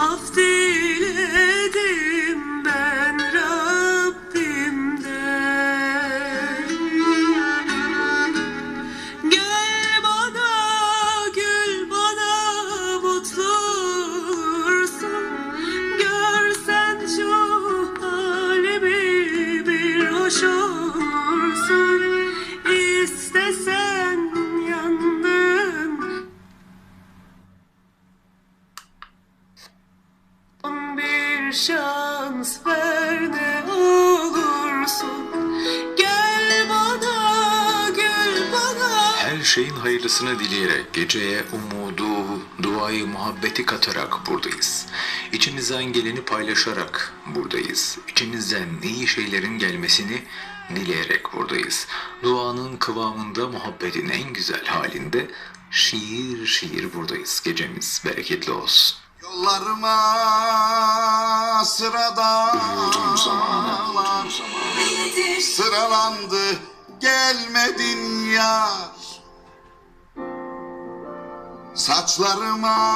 of the bir şans ver ne olursun Gel bana gül bana Her şeyin hayırlısını dileyerek geceye umudu, duayı, muhabbeti katarak buradayız. İçimizden geleni paylaşarak buradayız. İçimizden iyi şeylerin gelmesini dileyerek buradayız. Duanın kıvamında muhabbetin en güzel halinde şiir şiir buradayız. Gecemiz bereketli olsun. Yollarıma sırada sıralandı gelmedin yar. Saçlarıma